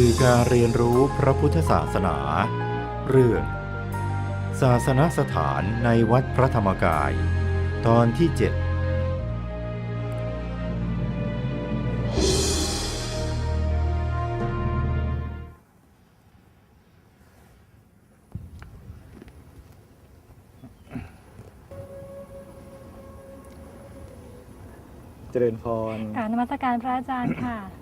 คือการเรียนรู้พระพุทธศาสนา เรื่อง ศาสนสถานในวัดพระธรรมกาย ตอนที่ 7 เจริญพร กรารนมัสการพระอาจารย์ค่ะ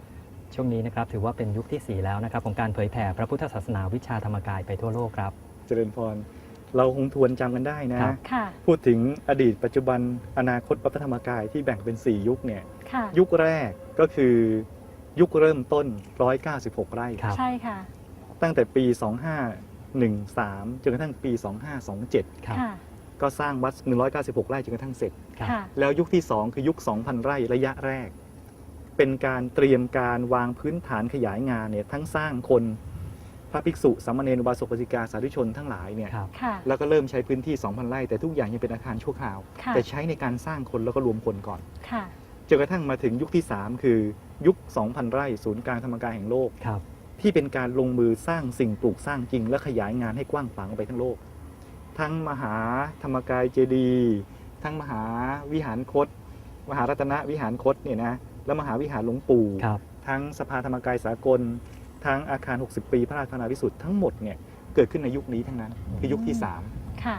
ช่วงนี้นะครับถือว่าเป็นยุคที่ 4 แล้วนะครับ ของการเผยแผ่พระพุทธศาสนาวิชาธรรมกายไปทั่วโลกครับ เจริญพร เราคงทวนจำกันได้นะ ครับ ค่ะ พูดถึงอดีตปัจจุบันอนาคตวัดพระธรรมกายที่แบ่งเป็น 4 ยุคเนี่ย ค่ะ ยุคแรกก็คือยุคเริ่มต้น 196 ไร่ ครับ ใช่ค่ะ ตั้งแต่ปี 2513 จนกระทั่งปี 2527 ครับ ค่ะ ก็สร้างวัด 196 ไร่จนกระทั่งเสร็จ ครับ ค่ะ แล้วยุคที่ 2 คือยุค 2,000 ไร่ระยะแรก เป็นการเตรียมการวางพื้นฐานขยายงานเนี่ยทั้งสร้างคนพระภิกษุสามเณรอุบาสกอุบาสิกาสาธุชนทั้งหลายเนี่ยครับ ค่ะ แล้วก็เริ่มใช้พื้นที่ 2,000 ไร่แต่ทุกอย่างยังเป็นอาคารชั่วคราว ค่ะ แต่ใช้ในการสร้างคนแล้วก็รวมคนก่อนค่ะ จนกระทั่งมาถึงยุคที่ 3 คือยุค 2,000 ไร่ศูนย์กลางธรรมกายแห่งโลก ครับ ที่เป็นการลงมือสร้างสิ่งปลูกสร้างจริง และขยายงานให้กว้างขวางออกไปทั้งโลก ทั้งมหาธรรมกายเจดีย์ทั้งมหาวิหารคต มหารัตนวิหารคตเนี่ยนะ และมหาวิหารหลวงปู่ ครับทั้งสภาธรรมกายสากล ทั้งอาคาร 60 ปีพระราชนาวิสุทธ์ทั้งหมดเนี่ยเกิดขึ้นในยุคนี้ทั้งนั้น คือยุคที่3ค่ะ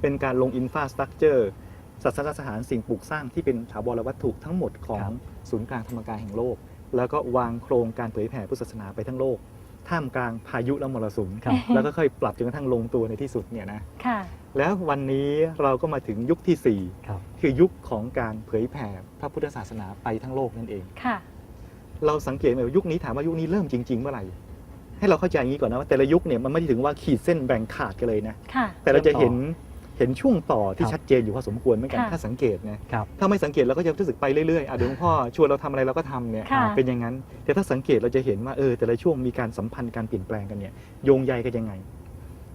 เป็นการลงอินฟาสตรักเจอร์ศาสนสถานสิ่งปลูกสร้างที่เป็นถาวรวัตถุทั้งหมดของครับศูนย์กลางธรรมกายแห่งโลก แล้วก็วางโครงการเผยแผ่พุทธศาสนาไปทั้งโลก ท่ามกลางพายุและมรสุม ครับ แล้วก็ค่อยปรับจนกระทั่งลงตัวในที่สุดเนี่ยนะ ค่ะ แล้ววันนี้เราก็มาถึงยุคที่ครับ4คือยุคของการเผยแผ่พระพุทธศาสนาไปทั้งโลกนั่นเอง ค่ะ เราสังเกตไหมว่ายุคนี้ถามว่ายุคนี้เริ่มจริง ๆ เมื่อไหร่ ให้เราเข้าใจอย่างนี้ก่อนนะว่าแต่ละยุคเนี่ยมันไม่ได้ถึงว่าขีดเส้นแบ่งขาดกันเลยนะ ค่ะ แต่เราจะเห็นเห็นช่วงต่อที่ครับชัดเจนอยู่พอสมควรเหมือนกันค่ะถ้าสังเกตนะครับ ถ้าไม่สังเกตเราก็จะรู้สึกไปเรื่อยๆอะเดี๋ยวหลวงพ่อชวนเราทำอะไรเราก็ทำเนี่ยค่ะ เป็นอย่างนั้น แต่ถ้าสังเกตเราจะเห็นว่าเออแต่ละช่วงมีการสัมพันธ์การเปลี่ยนแปลงกันเนี่ยโยงใยกันยังไง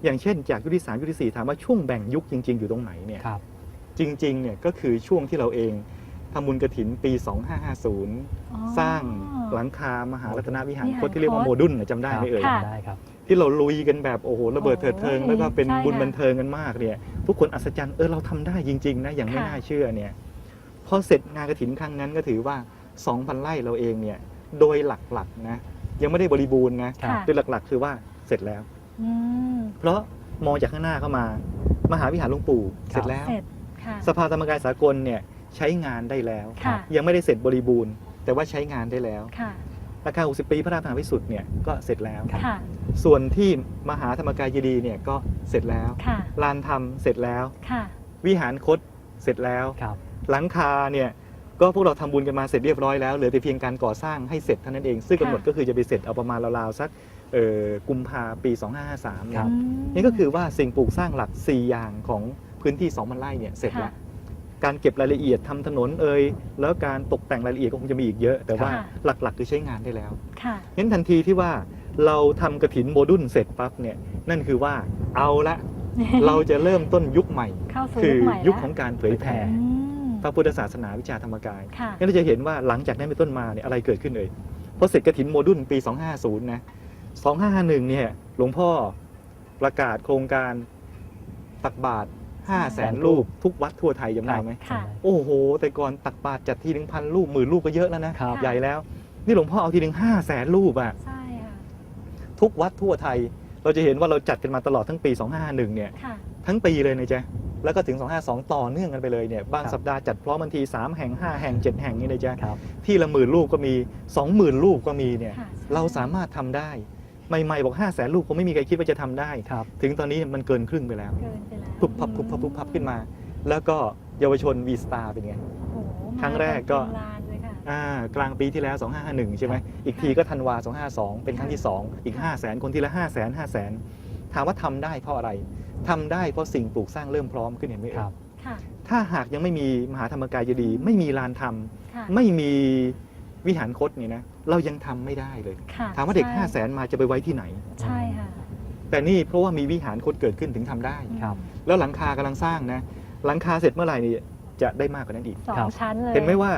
อย่างเช่น จากยุคที่สามยุคที่สี่ถามว่าช่วงแบ่งยุคจริง ๆ อยู่ตรงไหนเนี่ยครับ จริงๆเนี่ยก็คือช่วงที่เราเองทำบุญกระถินปี 2550อ๋อสร้างหลังคามหารัตนวิหารวิหารคตที่เรียกว่าคตโมดุลน่ะจำได้ไหมเอ่ยค่ะได้ครับที่เราลุยกันแบบโอ้โหระเบิดเถิดเทิงโอ้ยแล้วก็เป็นใช่บุญค่ะบันเทิงกันมากเนี่ยทุกคนอัศจรรย์เออเราทำได้จริงๆนะอย่างไม่ค่ะน่าเชื่อเนี่ยพอเสร็จงานกระถินครั้งนั้นก็ถือว่า 2,000ไร่เราเองเนี่ยโดยหลักๆนะยังไม่ได้บริบูรณ์นะครับค่ะโดยหลักๆ คือว่าเสร็จแล้ว อืมเพราะมองจากข้างหน้าเข้ามา มหาวิหารหลวงปู่เสร็จแล้ว เสร็จค่ะ สภาธรรมกายสากลเนี่ยใช้งานได้แล้ว ค่ะ ยังไม่ได้เสร็จบริบูรณ์ แต่ว่าใช้งานได้แล้ว ค่ะอาคาร60 ปีพระราชนาวิสุทธ์เนี่ยก็เสร็จแล้วครับค่ะ ส่วนที่มหาธรรมกายเจดีย์เนี่ยก็เสร็จแล้ว ค่ะ ลานธรรมเสร็จแล้ว ค่ะ วิหารคตเสร็จแล้ว ครับ หลังคาเนี่ยก็พวกเราทำบุญกันมาเสร็จเรียบร้อยแล้วเหลือแต่เพียงการก่อสร้างให้เสร็จเท่านั้นเอง ซึ่งกำหนดค่ะก็คือจะไปเสร็จเอาประมาณราวๆสัก เอ่อกุมภาปี 2553ครันะบอืมนี่ก็คือว่าสิ่งปลูกสร้างหลัก 4 อย่างของพื้นที่2,000ไร่เนี่ยเสร็จแล้วค่ะการเก็บรายละเอียดทำถนนเอ่ยแล้วการตกแต่งรายละเอียดก็คงจะมีอีกเยอะ แต่ว่าค่ะหลักๆคือใช้งานได้แล้วค่ะเห็นทันทีที่ว่าเราทำกระถินโมดุลเสร็จปั๊บเนี่ยนั่นคือว่าเอาละเราจะเริ่มต้นยุคใหม่เข้าสู่คืยุอคใหม่ยุคแล้วของการเผยแผ่อืมพระพุทธศาสนาวิชาธรรมกายค่ะงั้นเราจะเห็นว่าหลังจากนั้นเป็นต้นมาเนี่ยอะไรเกิดขึ้นเลยพอเสร็จกระถินโมดุลปี 250 นะ 2551เนี่ยหลวงพ่อประกาศโครงการตักบาตร5แสนรูปทุกวัดทั่วไทยจำได้ไหมค่ะ โอ้โห แต่ก่อนตักบาตรจัดทีหนึ่งพันรูปหมื่นรูปก็เยอะแล้วนะ ครับ ใหญ่แล้ว นี่หลวงพ่อเอาทีหนึ่งห้าแสนรูปอะใช่ค่ะทุกวัดทั่วไทย เราจะเห็นว่าเราจัดกันมาตลอดทั้งปี 2551เนี่ย ค่ะ ทั้งปีเลยนะจ๊ะ แล้วก็ถึง 252 ต่อเนื่องกันไปเลยเนี่ย บางครับ สัปดาห์จัดพร้อมบางที 3 แห่ง 5 แห่ง 7 แห่งนี่เลยจ๊ะ ครับ ที่ละหมื่นรูปก็มี 20,000 รูปก็มีเนี่ย ค่ะ เราสามารถทำได้ ใหม่ๆบอก5 0 0แสนรูปคงไม่มีใครคิดว่าจะทำได้ ครับ ถึงตอนนี้มันเกินครึ่งไปแล้วเกินไปแล้วพุบพับพุบพับพุบพับขึ้นมา แล้วก็เยาวชน V Star เป็นไง โอ้โหครั้งแรกก็ มาเป็นลานเลยค่ะ อ่ากลางปีที่แล้ว 2551 ใช่ไหมอีกทีก็ธันวา 252 เป็นครั้งที่ 2 อีก 5 0 0แสนคนทีละ 5 0 0แสน5 0 0แสนถามว่าทำได้เพราะอะไรทำได้เพราะสิ่งปลูกสร้างเริ่มพร้อมขึ้นเห็นไหมคเอ่รัยบค่ะ ถ้าหากยังไม่มีมหาธรรมกายเจดีย์ไม่มีลานธรรม ค่ะ ไม่มี วิหารคตเนี่ยนะเรายังทำไม่ได้เลย ค่ะถามว่าเด็ก5ใช่0 0แสนมาจะไปไว้ที่ไหน ใช่ค่ะแต่นี่เพราะว่ามีวิหารคตเกิดขึ้นถึงทำได้ ครับ แล้วหลังคากำลังสร้างนะ หลังคาเสร็จเมื่อไหร่นี่จะได้มากกว่านั้นอีก สอครังบ ชั้นเลยเห็นไหมว่า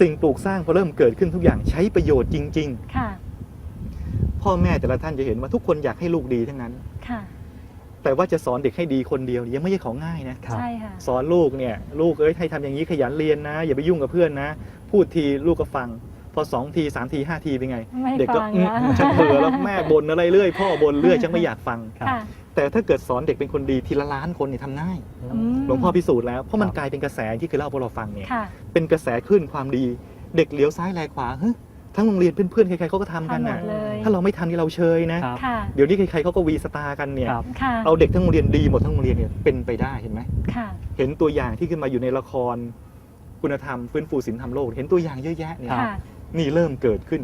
สิ่งปลูกสร้างพอเริ่มเกิดขึ้นทุกอย่างใช้ประโยชน์จริง ค่ะๆ พ่อแม่แต่ละท่านจะเห็นว่าทุกคนอยากให้ลูกดีทั้งนั้น ค่ะ แต่ว่าจะสอนเด็กให้ดีคนเดียวยังไม่ใช่ของง่ายนะ ครับ ใช่ค่ะ สอนลูกเนี่ยลูกเอ้ยให้ทำอย่างนี้ขยันเรียนนะ อย่าไปยุ่งกับเพื่อนนะ พูดทีลูกก็ฟัง พอสองทีสามทีห้าทีเป็นไง ไม่เด็กก็ฟังอืมนะฉันเบื่อแล้วแม่บ่นอะไรเรื่อยพ่อบ่นเรื่อยฉันไม่อยากฟังครับค่ะ แต่ถ้าเกิดสอนเด็กเป็นคนดีทีละล้านคนเนี่ยทำง่าย อืม หลวงพ่อพิสูจน์แล้ว เพราะมันครับกลายเป็นกระแสที่เคยเล่าให้พวกเราฟังเนี่ย ค่ะเป็นกระแสขึ้นความดี เด็กเลี้ยวซ้ายแลขวาเฮ้ยทั้งโรงเรียนเพื่อนๆใครๆเขาก็ทำกันทำหมน่ะดเลยถ้าเราไม่ทำนี่เราเชยนะ ครับ ค่ะ เดี๋ยวนี้ใครๆเขาก็วีสตาร์กันเนี่ย ครับ ค่ะ เอาเด็กทั้งโรงเรียนดีหมดทั้งโรงเรียนเนี่ยเป็นไปได้เห็นไหม ค่ะ เห็นตัวอย่างที่ขึ้นมาอยู่ในละคร คุณธรรมฟื้นฟูศีลธรรมโลก เห็นตัวอย่างเยอะแยะเนี่ยครับค่ะ นี่เริ่มเกิดขึ้น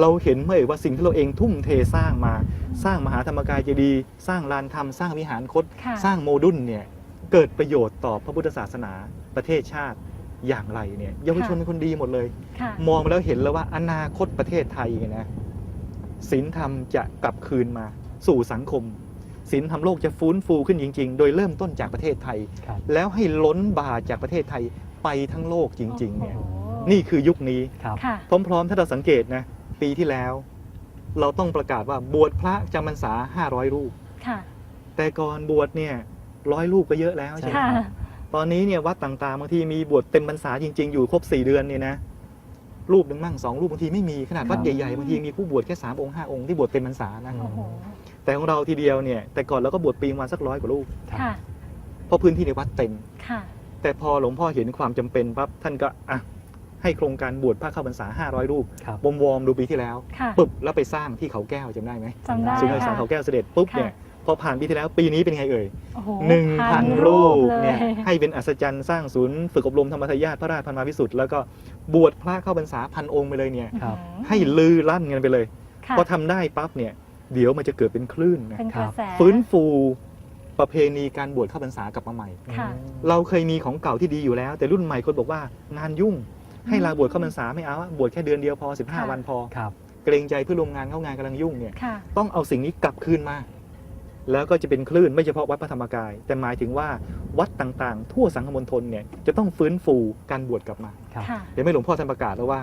เราเห็นเมื่อว่าสิ่งที่เราเองทุ่มเทสร้างมา สร้างมหาธรรมกายเจดีย์สร้างลานธรรมสร้างวิหารคต ค่ะ สร้างโมดุลเนี่ยเกิดประโยชน์ต่อพระพุทธศาสนาประเทศชาติอย่างไรเนี่ยเยาวชนเป็นคนดีหมดเลย ค่ะมองมาแล้วเห็นแล้วว่าอนาคตประเทศไทยเนี่ยนะศีลธรรมจะกลับคืนมาสู่สังคมศีลธรรมโลกจะฟื้นฟูขึ้นจริง ๆ โดยเริ่มต้นจากประเทศไทย ครับ แล้วให้ล้นบาจากประเทศไทยไปทั้งโลกจริงๆเนี่ย โอ้โห นี่คือยุคนี้ ครับ ค่ะ พร้อมๆ ถ้าเราสังเกตนะปีที่แล้ว เราต้องประกาศว่าบวชพระจำพรรษา 500 รูป ค่ะ แต่ก่อนบวชเนี่ยร้อยรูปก็เยอะแล้วใช่ไหมค่ะ ตอนนี้เนี่ยวัดต่างๆบางทีมีบวชเต็มพรรษาจริงๆ อยู่ครบ 4 เดือนเนี่ยนะรูปหนึ่งมั่งสองรูปบางทีไม่มีขนาดวัดครับ ใหญ่ๆบางทีมีผู้บวชแค่สามองค์ห้าองค์ที่บวชเต็มพรรษานะโอ้โห แต่ของเราทีเดียวเนี่ยแต่ก่อนเราก็บวชปีวันสักร้อยกว่ารูปค่ะ เพราะพื้นที่ในวัดเต็ม ค่ะ แต่พอหลวงพ่อเห็นความจำเป็นปั๊บท่านก็อะ ให้โครงการบวชพระเข้าพรรษา 500 รูปครับวอมวอมๆดูปีที่แล้วค่ะปึ๊บแล้วไปสร้างที่เขาแก้วจำได้ไหมจำได้ซึ่งให้สร้างค่ะ เขาแก้วเสด็จปุ๊บค่ะเนี่ยพอผ่านปีที่แล้วปีนี้เป็นไงเอ่ยโอ้โหหนึ่งพันรูปเลเนี่ยย ให้เป็นอัศจรรย์สร้างศูนย์ฝึกอบรมธรรมทายาทพระราชพันมาพิสุทธิ์แล้วก็บวชพระเข้าพรรษาพันองค์ไปเลยเนี่ยครับ ให้ลือลั่นกันไปเลย ค่ะพอทำได้ปั๊บเนี่ยเดี๋ยวมันจะเกิดเป็นคลื่นนะเป็นกระแส ฟื้นฟูประเพณีการบวชเข้าพรรษากลับมาใหม่ ค่ะ เราเคยมีของเก่าที่ดีอยู่แล้ว แต่รุ่นใหม่คนบอกว่างานยุ่ง ให้ลาบวชเข้าพรรษาไม่เอาอะบวชแค่เดือนเดียวพอ 15ค่ะวันพอ ครับ เกรงใจเพื่อนร่วมงานเข้างานกำลังยุ่งเนี่ยค่ะ ต้องเอาสิ่งนี้กลับคืนมา แล้วก็จะเป็นคลื่นไม่เฉพาะวัดพระธรรมกาย แต่หมายถึงว่าวัดต่างๆ ทั่วสังคมณฑลเนี่ยจะต้องฟื้นฟูการบวชกลับมา ครับ ค่ะ เดี๋ยวไม่หลวงพ่อท่านประกาศแล้วว่า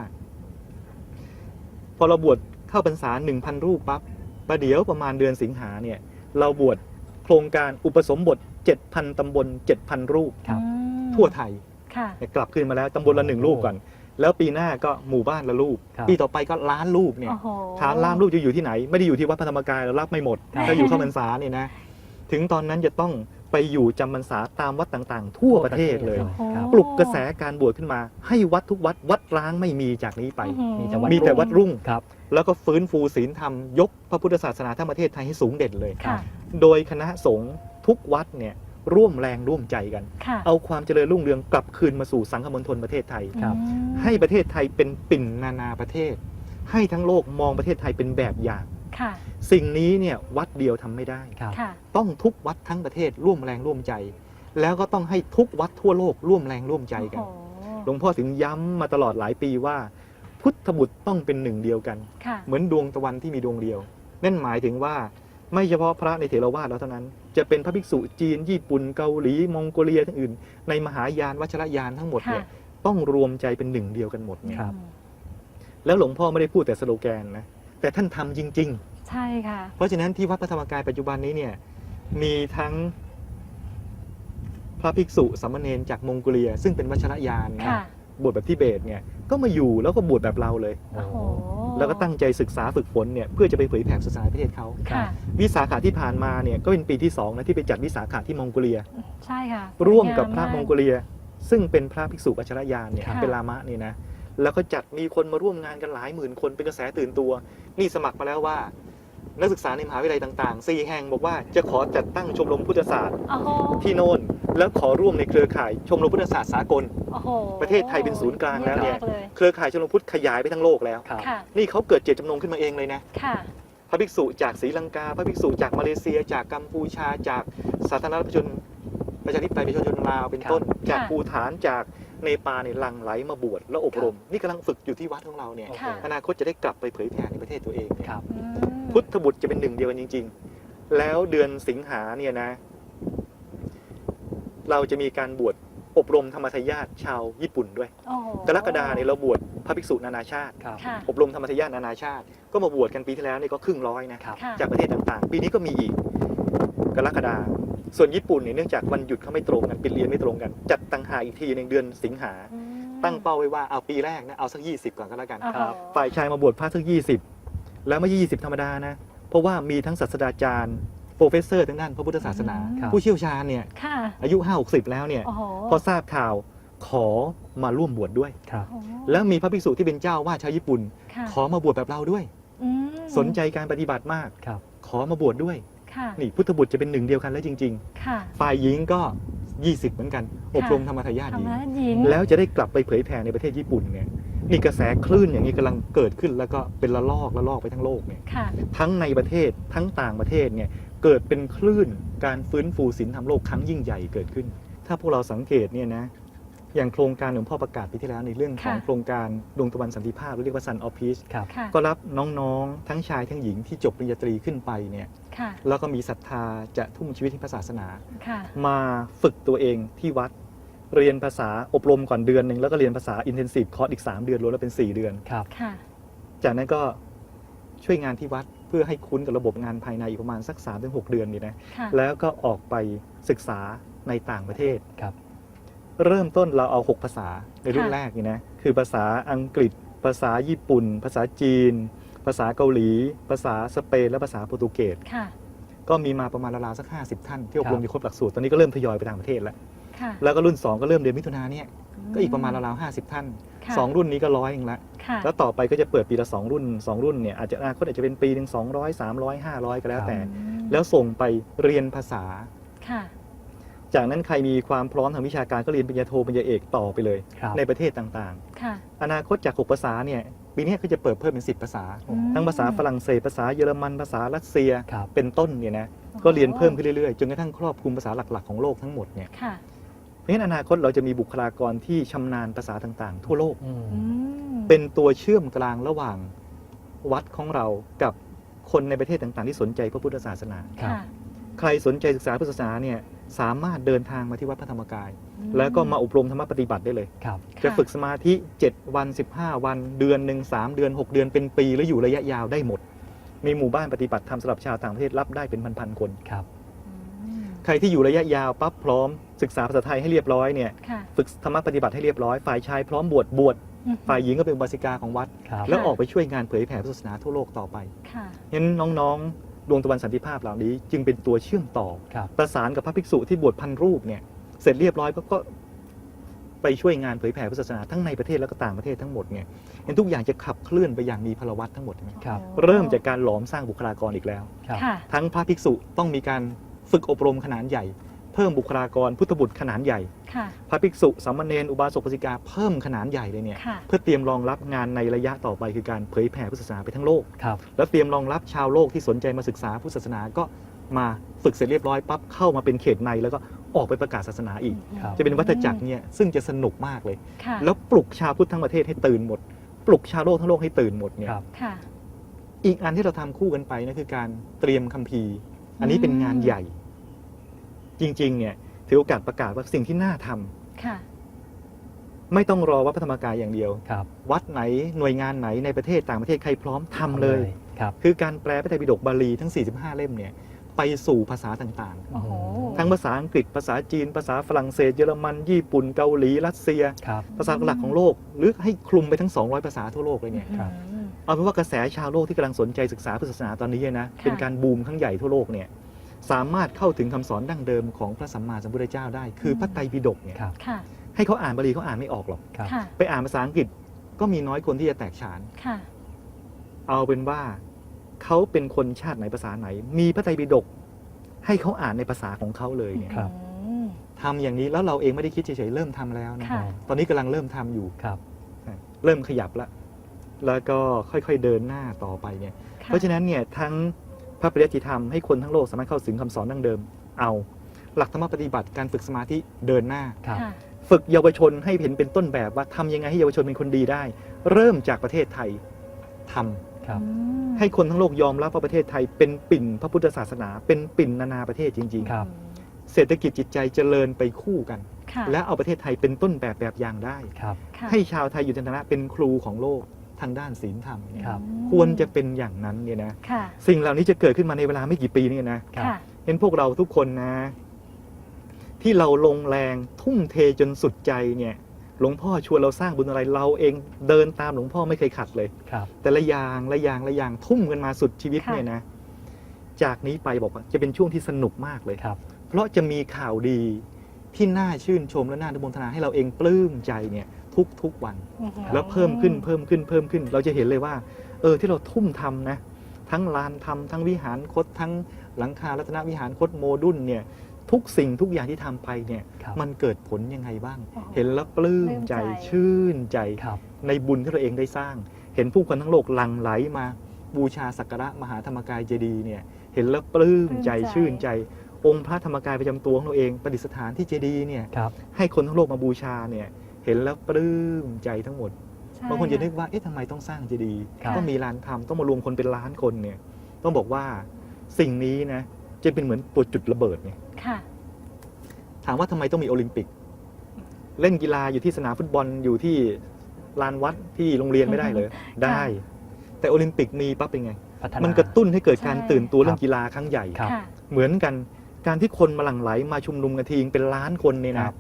พอเราบวชเข้าพรรษาหนึ่งพันรูปปั๊บประเดี๋ยวประมาณเดือนสิงหาเนี่ย เราบวชโครงการอุปสมบท 7,000ตำบล 7,000 รูป ครับอืมทั่วไทย ค่ะเนี่ยกลับคืนมาแล้วตำบลละหนึ่งรูปก่อน แล้วปีหน้าก็หมู่บ้านละรูป ครับ ปีต่อไปก็ล้านรูปเนี่ย โอ้โหฐานล้านรูปจะอยู่ที่ไหน ไม่ได้อยู่ที่วัดพระธรรมกายเรารับไม่หมดครับ ถ้าอยู่เข้าพรรษาเนี่ยนะ ถึงตอนนั้นจะต้องไปอยู่จำพรรษาตามวัดต่างๆ ทั่วประเทศเลยโอ้โหครับ ปลุกกระแสการบวชขึ้นมา ให้วัดทุกวัดวัดร้างไม่มีจากนี้ไป อื้อหือ มีแต่วัด มีแต่วัดรุ่ง ครับ แล้วก็ฟื้นฟูศีลธรรมยกพระพุทธศาสนาทั้งประเทศไทยให้สูงเด่นเลย ค่ะ โดยคณะสงฆ์ทุกวัดเนี่ย ร่วมแรงร่วมใจกัน ค่ะเอาความเจริญรุ่งเรืองกลับคืนมาสู่สังคมณฑลประเทศไทย ครับ อืมให้ประเทศไทยเป็นปิ่นนานาประเทศ ให้ทั้งโลกมองประเทศไทยเป็นแบบอย่าง ค่ะ สิ่งนี้เนี่ยวัดเดียวทำไม่ได้ ครับ ค่ะ ต้องทุกวัดทั้งประเทศร่วมแรงร่วมใจ แล้วก็ต้องให้ทุกวัดทั่วโลกร่วมแรงร่วมใจกัน โอ้โหหลวงพ่อถึงย้ำมาตลอดหลายปีว่า พุทธบุตรต้องเป็นหนึ่งเดียวกัน ค่ะ เหมือนดวงตะวันที่มีดวงเดียว นั่นหมายถึงว่าไม่เฉพาะพระในเถรวาทแล้วเท่านั้น จะเป็นพระภิกษุจีน ญี่ปุ่นเกาหลีมองโกเลียทั้งอื่น ในมหายานวัชรยานทั้งหมดเนี่ยค่ะต้องรวมใจเป็นหนึ่งเดียวกันหมดเนี่ยครับอืมแล้วหลวงพ่อไม่ได้พูดแต่สโลแกนนะแต่ท่านทำจริง ๆ ใช่ค่ะ เพราะฉะนั้นที่วัดพระธรรมกายปัจจุบันนี้เนี่ยมีทั้งพระภิกษุสามเณรจากมองโกเลีย ซึ่งเป็นวัชรยานนะค่ะบวชแบบทิเบตเนี่ย ก็มาอยู่แล้วก็บวชแบบเราเลย โอ้โหแล้วก็ตั้งใจศึกษาฝึกฝนเนี่ยเพื่อจะไปเผยแผ่ศาสนาในประเทศเขา ค่ะ วิสาขาที่ผ่านมาเนี่ยก็เป็นปีที่สองนะที่ไปจัดวิสาขาที่มองโกเลีย ใช่ค่ะร่วมกับสยพระงามองโกเลีย ซึ่งเป็นพระภิกษุวัชรยานเนี่ยค่ะ เป็นลามะนี่นะแล้วก็จัดมีคนมาร่วมงานกันหลายหมื่นคนเป็นกระแสตื่นตัว นี่สมัครมาแล้วว่า นักศึกษาในมหาวิทยาลัยต่างๆสี่แห่งบอกว่าจะขอจัดตั้งชมรมพุทธศาสตร์ โอ้โหที่โน่น แล้วขอร่วมในเครือข่ายชมรมพุทธศาสตร์สากล โอ้โหประเทศไทยเป็นศูนย์กลางแล้วเนี่ยมกเลยเครือข่ายชมรมพุทธขยายไปทั้งโลกแล้ว ครับ ค่ะนี่เขาเกิดเจตจำนงขึ้นมาเองเลยนะค่ะ พระภิกษุจากศรีลังกา พระภิกษุจากมาเลเซีย จากกัมพูชา จากสาธารณรัฐประชาชนประชาธิปไตยประชาชนลาวเป็นต้น จากค่ะภูฐานจากเนปาลเนี่ยหลั่งไหลมาบวชแล้วอบรม นี่กำลังฝึกอยู่ที่วัดของเราเนี่ยค่ะ อนาคตจะได้กลับไปเผยแผ่ในประเทศตัวเองเนี่ย ครับ อืมพุทธบุตรจะเป็นหนึ่งเดียวกันจริง ๆ แล้วเดือนสิงหาเนี่ยนะ เราจะมีการบวชอบรมธรรมทายาทชาวญี่ปุ่นด้วย โอ้โหกรกฎาเนี่ยเราบวชพระภิกษุนานาชาติ ครับ ค่ะ อบรมธรรมทายาทนานาชาติ ก็มาบวชกันปีที่แล้วนี่ก็ครึ่งร้อยนะ ครับ ค่ะ จากประเทศต่างๆ ปีนี้ก็มีอีกกรกฎาส่วนญี่ปุ่นเนี่ยเนื่องจากวันหยุดเขาไม่ตรงกันปิดเรียนไม่ตรงกัน จัดต่างหากอีกทีหนึ่งเดือนสิงหา อืมตั้งเป้าไว้ว่าเอาปีแรกนะเอาสัก 20 ก่อนก็แล้วกัน โอ้โห ครับ ฝ่ายชายมาบวชพระสัก 20 แล้วไม่ใช่20 ธรรมดานะ เพราะว่ามีทั้งศาสตราจารย์ โปรเฟสเซอร์ทั้งด้านพระพุทธศาสนาครับผู้เชี่ยวชาญเนี่ยค่ะ อายุ 5 60 แล้วเนี่ยโอ้โหพอทราบข่าวขอมาร่วมบวชด้วย ครับ โอ้โหแล้วมีพระภิกษุที่เป็นเจ้าวาดชาวญี่ปุ่น ค่ะขอมาบวชแบบเราด้วยอืมสนใจการปฏิบัติมาก ครับ ขอมาบวชด้วย ค่ะนี่พุทธบุตรจะเป็นหนึ่งเดียวกันแล้วจริงค่ะ ๆฝ่ายหญิงก็ 20 เหมือนกัน อบรมธรรมทายาทธรหรญิง มะหญิง แล้วจะได้กลับไปเผยแผ่ในประเทศญี่ปุ่นเนี่ยนี่กระแสคลื่นอย่างนี้กำลังเกิดขึ้นแล้วก็เป็นละลอกละลอกไปทั้งโลกเนี่ยค่ะ ทั้งในประเทศทั้งต่างประเทศเนี่ย เกิดเป็นคลื่นการฟื้นฟูศีลธรรมโลกครั้งยิ่งใหญ่เกิดขึ้น ถ้าพวกเราสังเกตเนี่ยนะอย่างโครงการหลวงพ่อประกาศปีที่แล้วในเรื่องของค่ะ โครงการดวงตะวันสันติภาพหรือเรียกว่า Sun of Peace ครับ ค่ะ ก็รับน้องๆ ทั้งชายทั้งหญิงที่จบปริญญาตรีขึ้นไปเนี่ยค่ะ แล้วก็มีศรัทธาจะทุ่มชีวิตให้พระศาสนา ค่ะ มาฝึกตัวเองที่วัด เรียนภาษาอบรมก่อนเดือนหนึ่งแล้วก็เรียนภาษาอินเทนซีฟคอร์สอีก 3 เดือนรวมแล้วเป็น 4 เดือน ครับ ค่ะ จากนั้นก็ช่วยงานที่วัด เพื่อให้คุ้นกับระบบงานภายในอีกประมาณสัก 3-6 เดือนนี่นะค่ะแล้วก็ออกไปศึกษาในต่างประเทศ ครับ เริ่มต้นเราเอา 6 ภาษาในรุ่นค่ะ แรกนี่นะคือภาษาอังกฤษ ภาษาญี่ปุ่น ภาษาจีน ภาษาเกาหลี ภาษาสเปนและภาษาโปรตุเกส ค่ะ ก็มีมาประมาณราวๆสัก 50 ท่านที่อบรครัมบอยู่ครบหลักสูตร ตอนนี้ก็เริ่มทยอยไปต่างประเทศแล้ว ค่ะ แล้วก็รุ่น 2 ก็เริ่มเดือนมิถุนาเนี่ย ก็อีกประมาณราวๆ50ท่านค่ะ2รุ่นนี้ก็ร้อยเองละค่ะแล้วต่อไปก็จะเปิดปีละ2รุ่น2รุ่นเนี่ยอาจจะอนาคตอาจจะเป็นปีหนึ่ง200 300 500ก็แล้วแต่ อืมแล้วส่งไปเรียนภาษา ค่ะ จากนั้นใครมีความพร้อมทางวิชาการก็เรียนปริญญาโทปริญญาเอกต่อไปเลย ครับ ในประเทศต่างค่ะ ๆ อนาคตจาก 6 ภาษาเนี่ยปีนี้ก็จะเปิดเพิ่มเป็น 10 ภาษา อืม ทั้งภาษาฝรั่งเศสภาษาเยอรมันภาษารัสเซีย ครับ เป็นต้นเนี่ยนะก็เรียนเพิ่มขึ้นเรื่อยๆ จนกระทั่งครอบคลุมภาษาหลักๆของโลกทั้งหมดเนี่ยค่ะเพ ราะฉะนั้นอนาคตเราจะมีบุคลากรที่ชำนาญภาษาต่างๆ ทั่วโลก อืมอืมเป็นตัวเชื่อมกลางระหว่างวัดของเรากับคนในประเทศต่างๆ ที่สนใจพระพุทธศาสนา ครับค่ะใครสนใจศึกษาพุทธศาสนาเนี่ยสามารถเดินทางมาที่วัดพระธรรมกาย อืมแล้วก็มาอบรมธรรมปฏิบัติได้เลย ครับค่จะฝึกสมาธิ 7 วัน 15 วัน เดือนหนึ่ง3เดือน 6 เดือนเป็นปีหรืออยู่ระยะยาวได้หมด มีหมู่บ้านปฏิบัติธรรมสำหรับชาวต่างประเทศรับได้เป็นพันๆคน ครับอืม ใครที่อยู่ระยะยาวปั๊บพร้อมศึกษาภาษาไทยให้เรียบร้อยเนี่ยค่ะฝึกธรรมปฏิบัติให้เรียบร้อยฝ่ายชายพร้อมบวชบวชอืมฝ่ายหญิงก็เป็นอุบาสิกาของวัด ครับ แล้วออกไปช่วยงานเผยแผ่พุทธศาสนาทั่วโลกต่อไปค่ะ งั้นน้องๆดวงตะวันสันติภาพเหล่านี้ จึงเป็นตัวเชื่อมต่อ ครับ ประสานกับพระภิกษุที่บวชพันรูปเนี่ยเสร็จเรียบร้อยก็ก็ไปช่วยงานเผยแผ่พุทธศาสนาทั้งในประเทศและก็ต่างประเทศทั้งหมดเนี่ยเห็นทุกอย่างจะขับเคลื่อนไปอย่างมีพลวัตทั้งหมดใช่ไหมครับโอ้เริ่มจากการหลอมสร้างบุคลากรอีกแล้ว ครับ ค่ะ ทั้งพระภิกษุต้องมีการ ฝึกอบรมขนาดใหญ่ เพิ่มบุคลากรพุทธบุตรขนาดใหญ่ ค่ะ พระภิกษุสามเณรอุบาสกอุบาสิกาเพิ่มขนาดใหญ่เลยเนี่ยค่ะ เพื่อเตรียมรองรับงานในระยะต่อไปคือการเผยแผ่พุทธศาสนาไปทั้งโลก ครับ แล้วเตรียมรองรับชาวโลกที่สนใจมาศึกษาพุทธศาสนาก็มาฝึกเสร็จเรียบร้อยปั๊บเข้ามาเป็นเขตในแล้วก็ออกไปประกาศศาสนาอีก ครับ จะเป็นวัฏจักรเนี่ยซึ่งจะสนุกมากเลย ค่ะแล้วปลุกชาวพุทธทั้งประเทศให้ตื่นหมด ปลุกชาวโลกทั้งโลกให้ตื่นหมดเนี่ยครับ ค่ะ อีกอันที่เราทำคู่กันไปนั่นคือการเตรียมคัมภีร์ อันนี้เป็นงานใหญ่ จริงๆเนี่ยถือโอกาสประกาศว่าสิ่งที่น่าทำค่ะ ไม่ต้องรอวัดพระธรรมกายอย่างเดียว ครับวัดไหนหน่วยงานไหนในประเทศต่างประเทศใครพร้อมทำเลย ครับ คือการแปลพระไตรปิฎกบาลีทั้ง 45 เล่มเนี่ยไปสู่ภาษาต่างโอ้โหๆ ทั้งภาษาอังกฤษภาษาจีน ภาษาฝรั่งเศสเยอรมัน ญี่ปุ่นเกาหลีรัสเซีย ครับ ภาษาหลักของโลก หรือให้คลุมไปทั้ง 200 ภาษาทั่วโลกเลยเนี่ย ครับ อืม เอาเป็นว่ากระแสชาวโลกที่กำลังสนใจศึกษาพุทธศาสนาตอนนี้นะ ค่ะ เป็นการบูมครั้งใหญ่ทั่วโลกเนี่ย สามารถเข้าถึงคำสอนดั้งเดิมของพระสัมมาสัมพุทธเจ้าได้ คือพระไตรปิฎกเนี่ยครับค่ะให้เขาอ่านบาลีเขาอ่านไม่ออกหรอกครับค่ะไปอ่านภาษาอังกฤษก็มีน้อยคนที่จะแตกฉานค่ะเอาเป็นว่าเขาเป็นคนชาติไหนภาษาไหน มีพระไตรปิฎกให้เขาอ่านในภาษาของเขาเลยเนี่ยครับอืมทำอย่างนี้แล้วเราเองไม่ได้คิดเฉยๆเริ่มทำแล้วนะค่ะตอนนี้กำลังเริ่มทำอยู่ครับเริ่มขยับละแล้วก็ค่อยๆเดินหน้าต่อไปเนี่ยค่เพราะฉะนั้นเนี่ยทั้ง พระปริยัติธรรมให้คนทั้งโลกสามารถเข้าถึงคำสอนดั้งเดิม เอา หลักธรรมปฏิบัติการฝึกสมาธิเดินหน้าครับค่ะฝึกเยาวชนให้เห็นเป็นต้นแบบว่าทำยังไงให้เยาวชนเป็นคนดีได้ เริ่มจากประเทศไทยทำครับอืมให้คนทั้งโลกยอมรับว่าประเทศไทยเป็นปิ่นพระพุทธศาสนา เป็นปิ่นนานาประเทศจริงครับๆเศรษฐกิจจิตใจเจริญไปคู่กันค่ะและเอาประเทศไทยเป็นต้นแบบแบบอย่างได้ครับค่ะให้ชาวไทยอยู่ในฐานะเป็นครูของโลก ทางด้านศีลธรรมเนี่ยครับอืมควรจะเป็นอย่างนั้นเนี่ยนะค่ะสิ่งเหล่านี้จะเกิดขึ้นมาในเวลาไม่กี่ปีนี่นะครับค่ะเห็นพวกเราทุกคนนะ ที่เราลงแรงทุ่มเทจนสุดใจเนี่ย หลวงพ่อชวนเราสร้างบุญอะไรเราเองเดินตามหลวงพ่อไม่เคยขัดเลย ครับ แต่ละอย่างละอย่างละอย่างทุ่มกันมาสุดชีวิตค่ะเนี่ยนะ จากนี้ไปบอกว่าจะเป็นช่วงที่สนุกมากเลย ครับ เพราะจะมีข่าวดีที่น่าชื่นชมและน่าดุมนทนาให้เราเองปลื้มใจเนี่ย ทุกทุกๆวันอื้อหือแล้วเพิ่มขึ้นเพิ่มขึ้นเพิ่มขึ้น เราจะเห็นเลยว่า เออที่เราทุ่มทำนะ ทั้งลานทำทั้งวิหารคดทั้งหลังคารัตนวิหารคดโมดุลเนี่ยทุกสิ่งทุกอย่างที่ทำไปเนี่ยครับมันเกิดผลยังไงบ้างโอ้โหเห็นแล้วปลื้มใจปลื้มใจชื่นใจครับในบุญที่เราเองได้สร้าง เห็นผู้คนทั้งโลกหลั่งไหลมา บูชาสักการะมหาธรรมกายเจดีย์เนี่ยเห็นแล้วปลื้มใจชื่นใจ องค์พระธรรมกายประจำตัวของเราเองประดิษฐานที่เจดีย์เนี่ยครับให้คนทั้งโลกมาบูชาเนี่ย เห็นแล้วปลื้มใจทั้งหมดใช่บางคนจะนึกว่าเอ๊ะทำไมต้องสร้างเจดีย์ครับต้องมีลานทำต้องมารวมคนเป็นล้านคนเนี่ย ต้องบอกว่าสิ่งนี้นะจะเป็นเหมือนตัวจุดระเบิดเนี่ยค่ะถามว่าทำไมต้องมีโอลิมปิก เล่นกีฬาอยู่ที่สนามฟุตบอลอยู่ที่ลานวัดที่โรงเรียนไม่ได้เลย ได้ แต่โอลิมปิกมีปั๊บเป็นไงพัฒนามันกระตุ้นให้เกิดการใช่ตื่นตัวเรื่อคงรับกีฬาครั้งใหญ่ครับค่ะเหมือนกันการที่คนมาหลั่งไหลมาชุมนุมกันทีเป็นล้านคนเนี่ยครันะบ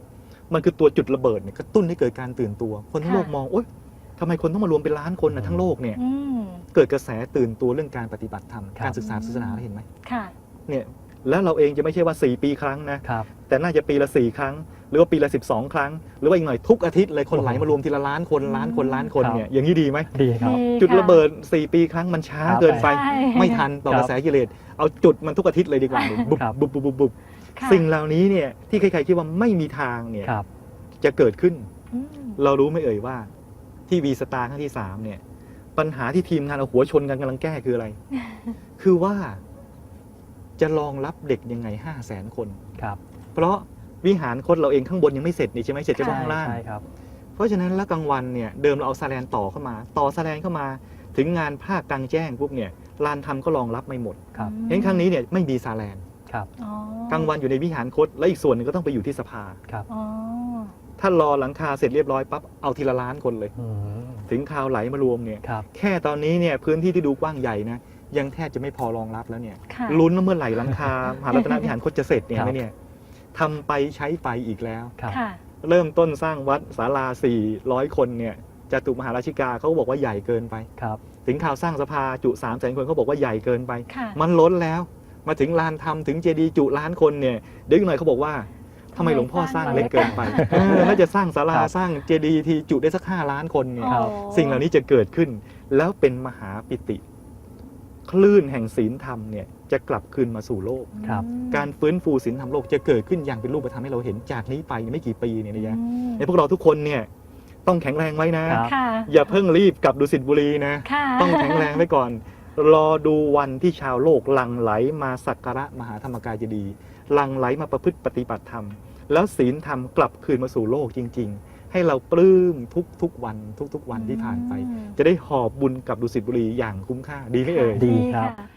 มันคือตัวจุดระเบิดเนี่ยกระตุ้นให้เกิดการตื่นตัว คนทั้งค่ะโลกมองโอ๊ยทำไมคนต้องมารวมเป็นล้านคนนะทั้งโลกเนี่ยอืมเกิดกระแสตื่นตัวเรื่องการปฏิบัติธรรมครับ การศึกษาศาสนาเห็นไหมค่ะ เนี่ยแล้วเราเองจะไม่ใช่ว่า 4 ปีครั้งนะ ครับ แต่น่าจะปีละ 4 ครั้ง หรือว่าปีละ 12 ครั้ง หรือว่าอีกหน่อยทุกอาทิตย์เลยคนโอ้โหไหลมารวมทีละล้านคนล้านคนล้านคนครับ เนี่ยอย่างนี้ดีไหม ดีครับดีจุดค่ระเบิด 4 ปีครั้งมันช้าครับเกินไป ใช่ไม่ทันต่อครักบระแสกิเลสเอาจุดมันทุกอาทิตย์เลยดีกว่าบุบครับ บุบบุบบุบบุบค่ะ สิ่งเหล่านี้เนี่ยที่ใครๆคิดว่าไม่มีทางเนี่ยครับ จะเกิดขึ้น อืมเรารู้ไหม่เอ่ยว่าที่วีสตาร์ครั้งที่3เนี่ย ปัญหาที่ทีมงานเอาหัวชนกันกำลังแก้คืออะไร คือว่าจะรองรับเด็กยังไง5 0 0แสนคน ครับ เพราะ วิหารคดเราเองข้างบนยังไม่เสร็จนี่ใช่ไหมเสร็จเฉพาะข้างล่าง ใช่ครับ เพราะฉะนั้นแล้วกลางวันเนี่ยเดิมเราเอาสแลนต่อเข้ามา ต่อสแลนเข้ามาถึงงานภาคกลางแจ้งปุ๊บเนี่ยลานทำก็รองรับไม่หมดครับเห็นครั้งนี้เนี่ยไม่มีสแลนครับอ๋อกลางวันอยู่ในวิหารคดและอีกส่วนหนึงก็ต้องไปอยู่ที่สภาครับอ๋อถ้ารอหลังคาเสร็จเรียบร้อยปั๊บเอาทีละล้านคนเลยอืมถึงคราวไหลมารวมเนี่ยครับแค่ตอนนี้เนี่ยพื้นที่ที่ดูกว้างใหญ่นะยังแทบจะไม่พอรองรับแล้วเนี่ยค่ะลุ้นว่าเมื่อไหร่หลังคามหารัตนวิหารคดจะเสร็จเนี่ยครับไหมเนี่ย ทำไปใช้ไปอีกแล้ว ครับ ค่ะ เริ่มต้นสร้างวัดศาลา 400 คนเนี่ยจตุมหาราชิกาเขาก็บอกว่าใหญ่เกินไป ครับ ถึงข่าวสร้างสภาจุ3 0 0 0 0 0คนเขาบอกว่าใหญ่เกินไป ค่ะ มันล้นแล้ว มาถึงลานทำถึงเจดีย์จุล้านคนเนี่ยเดี๋ยวอีกหน่อยเขาบอกว่าทำไมหลวงพ่อสร้างเล็กเกินไปเออแล้วจะสร้างศาลาครับ สร้างเจดีย์ทีจุได้สักห้าล้านคนเนี่ย ครับ โอ้สิ่งเหล่านี้จะเกิดขึ้นแล้วเป็นมหาปิติ คลื่นแห่งศีลธรรมเนี่ย จะกลับคืนมาสู่โลก ครับอืมการฟื้นฟูศีลธรรมโลกจะเกิดขึ้นอย่างเป็นรูปธรรมให้เราเห็นจากนี้ไปไม่กี่ปีเนี่ยนะยะอืมในพวกเราทุกคนเนี่ยต้องแข็งแรงไว้นะ ครับ ค่ะอย่าเพิ่งรีบกลับดุสิตบุรีนะ ค่ะ ต้องแข็งแรงไว้ก่อน รอดูวันที่ชาวโลกหลั่งไหลมาสักการะมหาธรรมกายเจดีย์หลั่งไหลมาประพฤติปฏิบัติธรรม แล้วศีลธรรมกลับคืนมาสู่โลกจริง ๆ ให้เราปลื้มทุกๆวันทุก ๆ วันที่ผ่านไป อืม จะได้หอบบุญกลับดุสิตบุรีอย่างคุ้มค่าดีไหมเอ่ย ดีครับะ